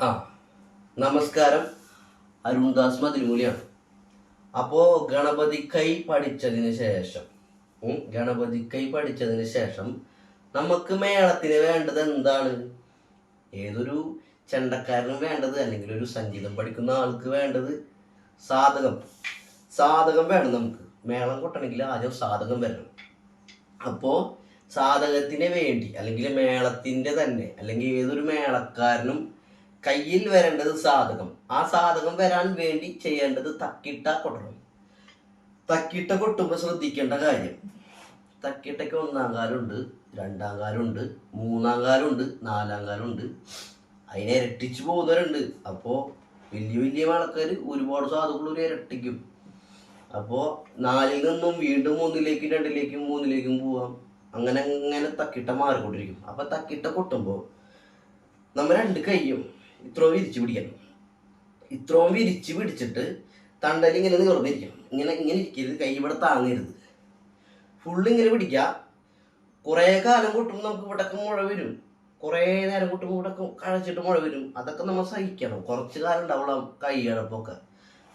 ആ നമസ്കാരം. അരുൺദാസ് മതിരിമൂലിയാണ് അപ്പോ ഗണപതി കൈ പഠിച്ചതിന് ശേഷം ഗണപതി കൈ പഠിച്ചതിന് ശേഷം നമുക്ക് മേളത്തിന് വേണ്ടത് എന്താണ്? ഏതൊരു ചെണ്ടക്കാരനും വേണ്ടത് അല്ലെങ്കിൽ ഒരു സംഗീതം പഠിക്കുന്ന ആൾക്ക് വേണ്ടത് സാധകം. സാധകം വേണം നമുക്ക്. മേളം കൊട്ടണമെങ്കിൽ ആദ്യം സാധകം വരണം. അപ്പോ സാധകത്തിന് വേണ്ടി അല്ലെങ്കിൽ മേളത്തിന്റെ തന്നെ അല്ലെങ്കിൽ ഏതൊരു മേളക്കാരനും കയ്യിൽ വരേണ്ടത് സാധകം. ആ സാധകം വരാൻ വേണ്ടി ചെയ്യേണ്ടത് തക്കിട്ട കൊട്ടണം. തക്കിട്ട കൊട്ടുമ്പോൾ ശ്രദ്ധിക്കേണ്ട കാര്യം. തക്കിട്ടയ്ക്ക് ഒന്നാം കാലുണ്ട് രണ്ടാം കാലുണ്ട് മൂന്നാം കാലുണ്ട് നാലാം കാലുണ്ട്. അതിനെ ഇരട്ടിച്ച് പോകുന്നവരുണ്ട്. അപ്പോൾ വലിയ വലിയ ആൾക്കാർ ഒരുപാട് സാധുക്കൾ ഇരട്ടിക്കും. അപ്പോൾ നാലിൽ നിന്നും വീണ്ടും മൂന്നിലേക്കും രണ്ടിലേക്കും മൂന്നിലേക്കും പോവാം. അങ്ങനെ അങ്ങനെ തക്കിട്ട മാറിക്കൊണ്ടിരിക്കും. അപ്പോൾ തക്കിട്ട കൊട്ടുമ്പോൾ നമ്മൾ രണ്ട് കൈയും ഇത്രയും വിരിച്ച് പിടിക്കണം. ഇത്രയും വിരിച്ച് പിടിച്ചിട്ട് തണ്ടൽ ഇങ്ങനെ നിവർന്നിരിക്കണം ഇങ്ങനെ ഇങ്ങനെ ഇരിക്കരുത് കൈ ഇവിടെ താങ്ങരുത്. ഫുള്ള് ഇങ്ങനെ പിടിക്കുക. കുറേ കാലം കൂട്ടുമ്പോൾ നമുക്ക് ഇവിടൊക്കെ മുഴ വരും. കുറേ നേരം കൂട്ടുമ്പോൾ ഇവിടൊക്കെ കഴിച്ചിട്ട് മുഴ വരും. അതൊക്കെ നമ്മൾ സഹിക്കണം. കുറച്ച് കാലം ഉണ്ടാവുള്ള കൈ കിഴപ്പൊക്കെ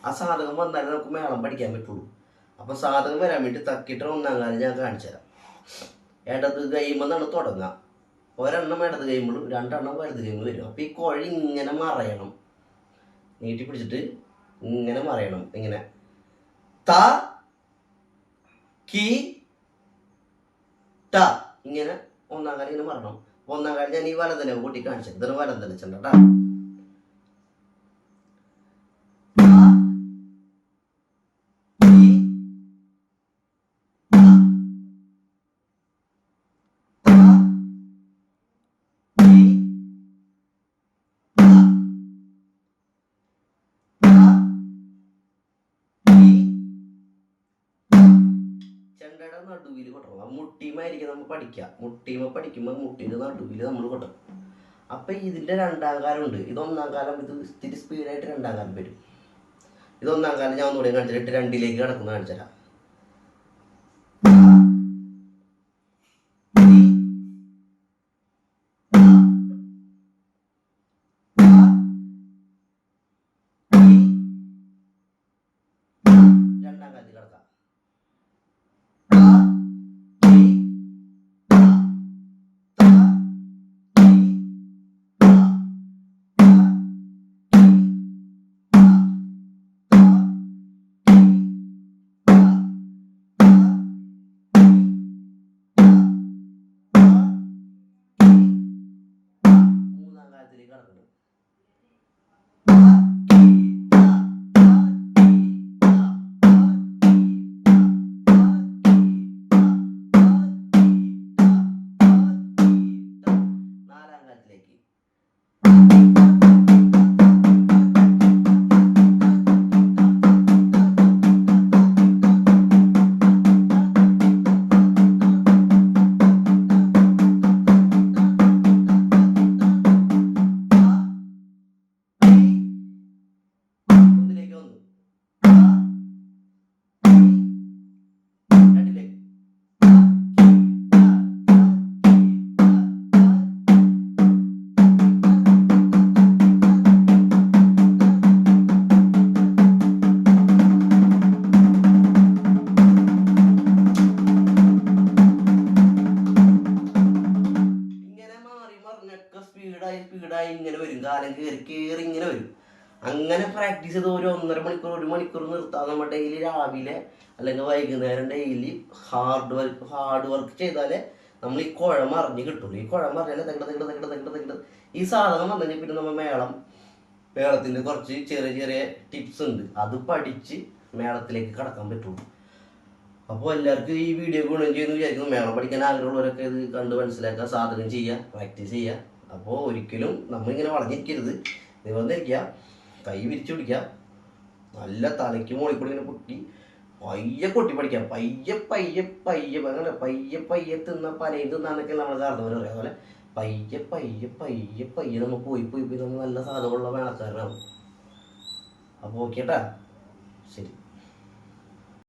ആ സാധകം വന്നാലേ നമുക്ക് മേളം പഠിക്കാൻ പറ്റുള്ളൂ. അപ്പോൾ സാധകം വരാൻ വേണ്ടി തക്കിയിട്ട് ഒന്നാം കാലം ഞാൻ കാണിച്ചു തരാം ഇടത് കൈമെന്നാണ് തുടങ്ങുക ഒരെണ്ണം ഇടത് കഴിയുമ്പോഴും രണ്ടെണ്ണം വലത് കഴിയുമ്പോൾ വരും. അപ്പോൾ ഈ കോഴി ഇങ്ങനെ മറയണം. നീട്ടി പിടിച്ചിട്ട് ഇങ്ങനെ മറയണം. ഇങ്ങനെ. ത കി ട. ഇങ്ങനെ ഒന്നാം കാലം ഇങ്ങനെ മറണം. ഒന്നാം കാലം ഞാൻ ഈ വലതല കൂട്ടി കാണിച്ചത് ഇതൊരു വലതല ചെണ്ടട്ടാ ചെണ്ടയുടെ നടുവിൽ കൊട്ടണം. ആ മുട്ടിയുമായിരിക്കും നമ്മൾ പഠിക്കുക മുട്ടീമ പഠിക്കുമ്പോൾ മുട്ടീന്റെ നടുവിൽ നമ്മൾ കൊട്ടണം അപ്പം ഇതിന്റെ രണ്ടാം കാലം ഉണ്ട്. ഇത് ഒന്നാം കാലം ഇത് ഇത്തിരി സ്പീഡായിട്ട് രണ്ടാം കാലം വരും. ഇത് ഒന്നാം കാലം ഞാൻ ഒന്നുകൂടി കാണിച്ചിട്ട് രണ്ടിലേക്ക് കിടക്കുന്ന കാണിച്ചു തരാം രണ്ടാം കാലത്തിൽ കിടക്കാം. സ്പീഡായി സ്പീഡായി ഇങ്ങനെ വരും. കാലം കയറി കയറി ഇങ്ങനെ വരും. അങ്ങനെ പ്രാക്ടീസ് ചെയ്ത് ഒരു ഒന്നര മണിക്കൂർ ഒരു മണിക്കൂർ നിർത്താതെ നമ്മൾ ഡെയിലി രാവിലെ അല്ലെങ്കിൽ വൈകുന്നേരം daily hard work hard work ചെയ്താലേ നമ്മൾ ഈ കുഴം അറിഞ്ഞ് കിട്ടുള്ളൂ ഈ കുഴം അറിഞ്ഞാൽ തെങ്ങട് തെങ്ങട് തെങ്ങട് തെങ്ങട് തെങ്ങട് ഈ സാധനം വന്നു പിന്നെ നമ്മൾ മേളം മേളത്തിന്റെ കുറച്ച് ചെറിയ ചെറിയ ടിപ്സ് ഉണ്ട്. അത് പഠിച്ച് മേളത്തിലേക്ക് കടക്കാൻ പറ്റുള്ളൂ. അപ്പോൾ എല്ലാവർക്കും ഈ വീഡിയോ ഗുണം ചെയ്യുന്നു വിചാരിക്കുന്നു. മേളം പഠിക്കാൻ ആഗ്രഹമുള്ളവരൊക്കെ ഇത് കണ്ട് മനസ്സിലാക്കുക സാധനം ചെയ്യുക പ്രാക്ടീസ് ചെയ്യുക. അപ്പോൾ ഒരിക്കലും നമ്മളിങ്ങനെ വളഞ്ഞിരിക്കരുത്. നിവർന്നിരിക്കുക കൈ വിരിച്ചു പിടിക്കുക നല്ല തലയ്ക്ക് മുകളിൽ കൂടി ഇങ്ങനെ പൊട്ടി പയ്യെ കൊട്ടി പഠിക്കാം പയ്യെ പയ്യെ പയ്യെ അങ്ങനെ പയ്യെ പയ്യെ തിന്ന പനയും തിന്നാന്നൊക്കെ നമ്മൾ കാരണം പറയാം. അതുപോലെ പയ്യെ പയ്യെ പയ്യെ പയ്യെ നമ്മൾ പോയി പോയി പോയി നമ്മൾ നല്ല സാധനമുള്ള വേണക്കാരനാവും. അപ്പോൾ ഓക്കേട്ടാ ശരി.